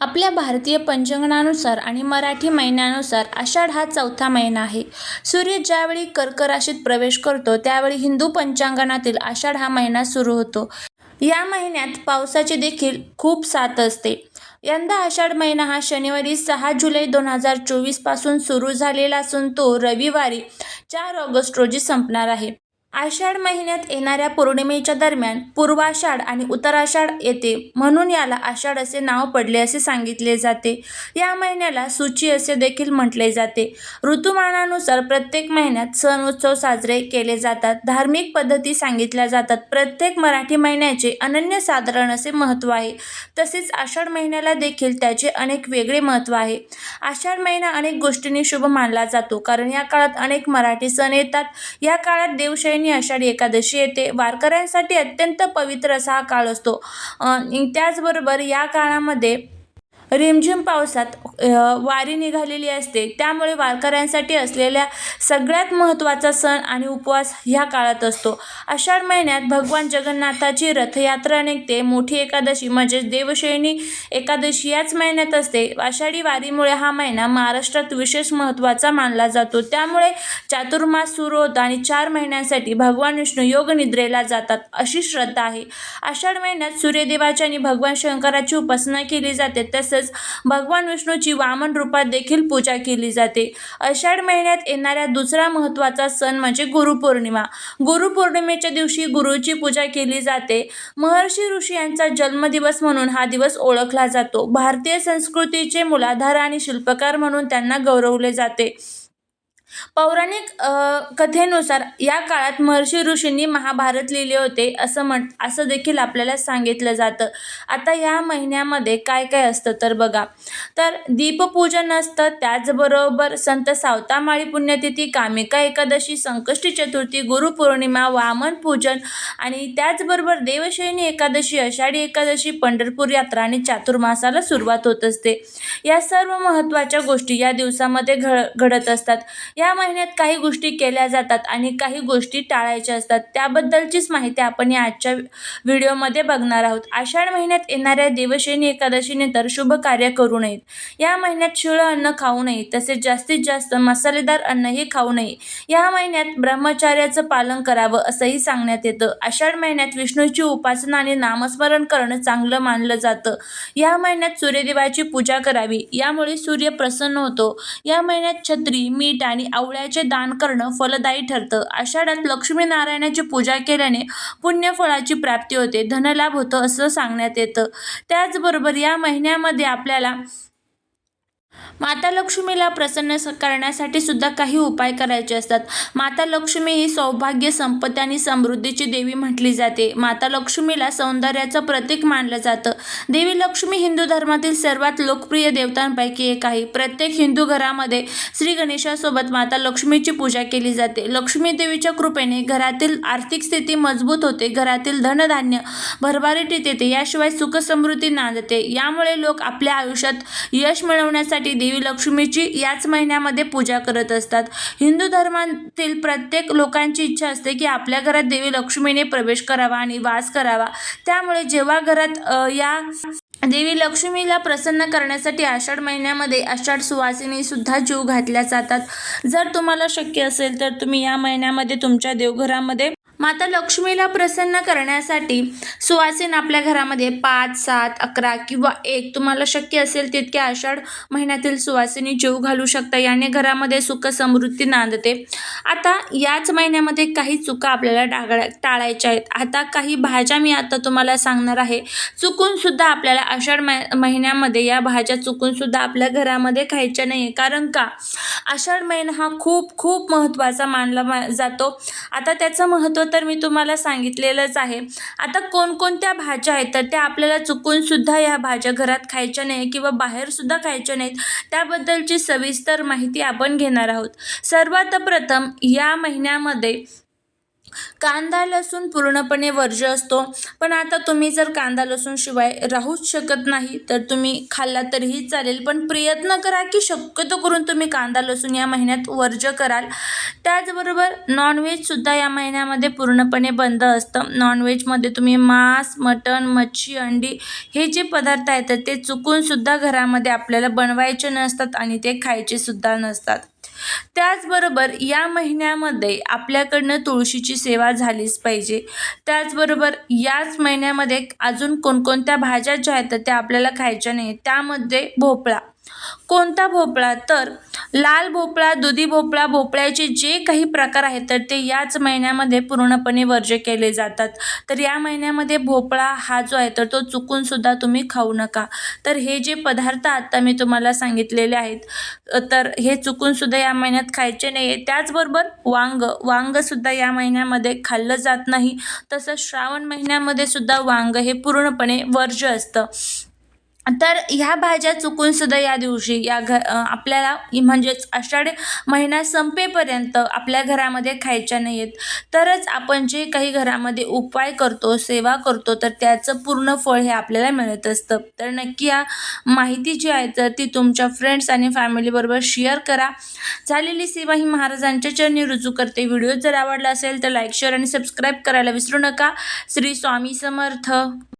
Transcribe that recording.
आपल्या भारतीय पंचांगानुसार आणि मराठी महिन्यानुसार आषाढ हा चौथा महिना आहे. सूर्य ज्यावेळी कर्क राशीत प्रवेश करतो त्यावेळी हिंदू पंचांगणातील आषाढ हा महिना सुरू होतो. या महिन्यात पावसाची देखील खूप साथ असते. यंदा आषाढ महिना हा शनिवारी सहा जुलै दोन हजार चोवीसपासून सुरू झालेला असून तो रविवारी चार ऑगस्ट रोजी संपणार आहे. आषाढ महिन्यात येणाऱ्या पौर्णिमेच्या दरम्यान पूर्वाषाढ आणि उत्तराषाढ येते म्हणून याला आषाढ असे नाव पडले असे सांगितले जाते. या महिन्याला सूची असे देखील म्हटले जाते. ऋतुमानानुसार प्रत्येक महिन्यात सण उत्सव साजरे केले जातात. धार्मिक पद्धती सांगितल्या जातात. प्रत्येक मराठी महिन्याचे अनन्यसाधारण असे महत्त्व आहे. तसेच आषाढ महिन्याला देखील त्याचे अनेक वेगळे महत्त्व आहे. आषाढ महिना अनेक गोष्टींनी शुभ मानला जातो कारण या काळात अनेक मराठी सण येतात. या काळात देवशयनी आषाढी एकादशी येते. वारकऱ्यांसाठी अत्यंत पवित्र असा हा काळ असतो. त्याचबरोबर या काळामध्ये रिमझिम पावसात वारी निघालेली असते. त्यामुळे वारकऱ्यांसाठी असलेल्या सगळ्यात महत्त्वाचा सण आणि उपवास ह्या काळात असतो. आषाढ महिन्यात भगवान जगन्नाथाची रथयात्रा निघते. मोठी एकादशी म्हणजेच देवशयनी एकादशी याच महिन्यात असते. आषाढी वारीमुळे हा महिना महाराष्ट्रात विशेष महत्त्वाचा मानला जातो. त्यामुळे चातुर्मास सुरू होतो आणि चार महिन्यांसाठी भगवान विष्णू योगनिद्रेला जातात अशी श्रद्धा आहे. आषाढ महिन्यात सूर्यदेवाची आणि भगवान शंकराची उपासना केली जाते. तसंच भगवान विष्णूची वामन रूपात देखील पूजा केली जाते. आषाढ महिन्यात येणाऱ्या दुसरा महत्त्वाचा सण म्हणजे गुरुपौर्णिमा. गुरुपौर्णिमेच्या दिवशी गुरुची पूजा केली जाते. महर्षी ऋषी यांचा जन्मदिवस म्हणून हा दिवस ओळखला जातो. भारतीय संस्कृतीचे मूलाधार आणि शिल्पकार म्हणून त्यांना गौरवले जाते. पौराणिक कथेनुसार या काळात महर्षी ऋषींनी महाभारत लिहिले होते असं म्हण असं देखील आपल्याला सांगितलं जातं. आता या महिन्यामध्ये काय काय असतं तर बघा तर दीपपूजन असतं. त्याचबरोबर संत सावतामाळी पुण्यतिथी, कामिका एकादशी, संकष्टी चतुर्थी, गुरुपौर्णिमा, वामन पूजन आणि त्याचबरोबर देवशयनी एकादशी, आषाढी एकादशी, पंढरपूर यात्रा आणि चातुर्मासाला सुरुवात होत असते. या सर्व महत्त्वाच्या गोष्टी या दिवसामध्ये घड घडत असतात. या महिन्यात काही गोष्टी केल्या जातात आणि काही गोष्टी टाळायच्या असतात. त्याबद्दलचीच माहिती आपण या आजच्या व्हिडिओमध्ये बघणार आहोत. आषाढ महिन्यात येणाऱ्या देवशयनी एकादशीनंतर शुभ कार्य करू नयेत. या महिन्यात शिळं अन्न खाऊ नये. तसेच जास्तीत जास्त मसालेदार अन्नही खाऊ नये. या महिन्यात ब्रह्मचार्याचं पालन करावं असंही सांगण्यात येतं. आषाढ महिन्यात विष्णूची उपासना आणि नामस्मरण करणं चांगलं मानलं जातं. या महिन्यात सूर्यदेवाची पूजा करावी. यामुळे सूर्य प्रसन्न होतो. या महिन्यात छत्री, मीठ आणि आवळ्याचे दान करणं फलदायी ठरतं. आषाढात लक्ष्मीनारायणाची पूजा केल्याने पुण्यफळाची प्राप्ती होते, धनलाभ होतो असं सांगण्यात येतं. त्याचबरोबर या महिन्यामध्ये आपल्याला माता लक्ष्मीला प्रसन्न करण्यासाठी सुद्धा काही उपाय करायचे असतात. माता लक्ष्मी ही सौभाग्य, संपत्ती आणि समृद्धीची देवी म्हटली जाते. माता लक्ष्मीला सौंदर्याचं प्रतीक मानलं जातं. देवी लक्ष्मी हिंदू धर्मातील सर्वात लोकप्रिय देवतांपैकी एक आहे. प्रत्येक हिंदू घरामध्ये श्री गणेशासोबत माता लक्ष्मीची पूजा केली जाते. लक्ष्मी देवीच्या कृपेने घरातील आर्थिक स्थिती मजबूत होते. घरातील धनधान्य भरभराटीत येते. याशिवाय सुखसमृद्धी नांदते. यामुळे लोक आपल्या आयुष्यात यश मिळवण्यासाठी देवी लक्ष्मीची याच महिन्यामध्ये पूजा करत असतात. हिंदू धर्मातील प्रत्येक लोकांची इच्छा असते की आपल्या घरात देवी लक्ष्मीने प्रवेश करावा आणि वास करावा. त्यामुळे जेव्हा घरात या देवी लक्ष्मीला प्रसन्न करण्यासाठी आषाढ महिन्यामध्ये आषाढ सुवासिनीसुद्धा जीव घातल्या जातात. जर तुम्हाला शक्य असेल तर तुम्ही या महिन्यामध्ये तुमच्या देवघरामध्ये माता लक्ष्मीला प्रसन्न करण्यासाठी सुवासिन आपल्या घरामध्ये पाच, सात, अकरा किंवा एक तुम्हाला शक्य असेल तितक्या आषाढ महिन्यातील सुवासिनी जीव घालू शकता. याने घरामध्ये सुख-समृद्धी नांदते. आता याच महिन्यामध्ये काही चुका आपल्याला टाळायच्या आहेत. आता काही भाज्या मी आता तुम्हाला सांगणार आहे. चुकूनसुद्धा आपल्याला आषाढ महिन्यामध्ये या भाज्या चुकूनसुद्धा आपल्या घरामध्ये खायच्या नाही. कारण का आषाढ महिना हा खूप खूप महत्त्वाचा मानला जातो. आता त्याचं महत्त्व तर मी तुम्हाला सांगितलेलंच आहे. आता कोणकोणत्या भाज्या आहेत तर त्या आपल्याला चुकूनसुद्धा या भाज्या घरात खायच्या नाही किंवा बाहेरसुद्धा खायच्या नाहीत. त्याबद्दलची सविस्तर माहिती आपण घेणार आहोत. सर्वात प्रथम या महिन्यामध्ये कांदा लसूण पूर्णपणे वर्ज्य असतो. पण आता तुम्ही जर कांदा लसूण शिवाय राहूच शकत नाही तर तुम्ही खाल्ला तरीही चालेल. पण प्रयत्न करा की शक्यतो करून तुम्ही कांदा लसूण या महिन्यात वर्ज्य कराल. त्याचबरोबर नॉनव्हेजसुद्धा या महिन्यामध्ये पूर्णपणे बंद असतं. नॉनव्हेजमध्ये तुम्ही मांस मटण मच्छी अंडी हे जे पदार्थ आहेत ते चुकूनसुद्धा घरामध्ये आपल्याला बनवायचे नसतात आणि ते खायचे सुद्धा नसतात. त्याचबरोबर या महिन्यामध्ये आपल्याकडनं तुळशीची सेवा झालीच पाहिजे. त्याचबरोबर याच महिन्यामध्ये अजून कोणकोणत्या भाज्या ज्या आहेत त्या आपल्याला खायच्या नाही त्यामध्ये भोपळा. कोणता भोपळा? तर लाल भोपळा दुधी भोपळा भोपळ्याचे जे काही प्रकार आहेत तर ते याच महिन्यामध्ये पूर्णपणे वर्ज्य केले जातात. तर या महिन्यामध्ये भोपळा हा जो आहे तर तो चुकूनसुद्धा तुम्ही खाऊ नका. तर हे जे पदार्थ आत्ता मी तुम्हाला सांगितलेले आहेत तर हे चुकूनसुद्धा या महिन्यात खायचे नाही आहे त्याचबरोबर वांग वांगसुद्धा या महिन्यामध्ये खाल्लं जात नाही. तसंच श्रावण महिन्यामध्ये सुद्धा वांग हे पूर्णपणे वर्ज्य असतं. तर ह्या भाज्या चुकून सुद्धा या दिवशी या घ आपल्याला म्हणजेच आषाढ महिना संपेपर्यंत आपल्या घरामध्ये खायच्या नाही आहेत तरच आपण जे काही घरामध्ये उपाय करतो सेवा करतो तर त्याचं पूर्ण फळ हे आपल्याला मिळत असतं. तर नक्की या माहिती जी आहे तर ती तुमच्या फ्रेंड्स आणि फॅमिलीबरोबर शेअर करा. झालेली सेवा ही महाराजांच्या चरणी रुजू करते. व्हिडिओ जर आवडला असेल तर लाईक शेअर आणि सबस्क्राईब करायला विसरू नका. श्री स्वामी समर्थ.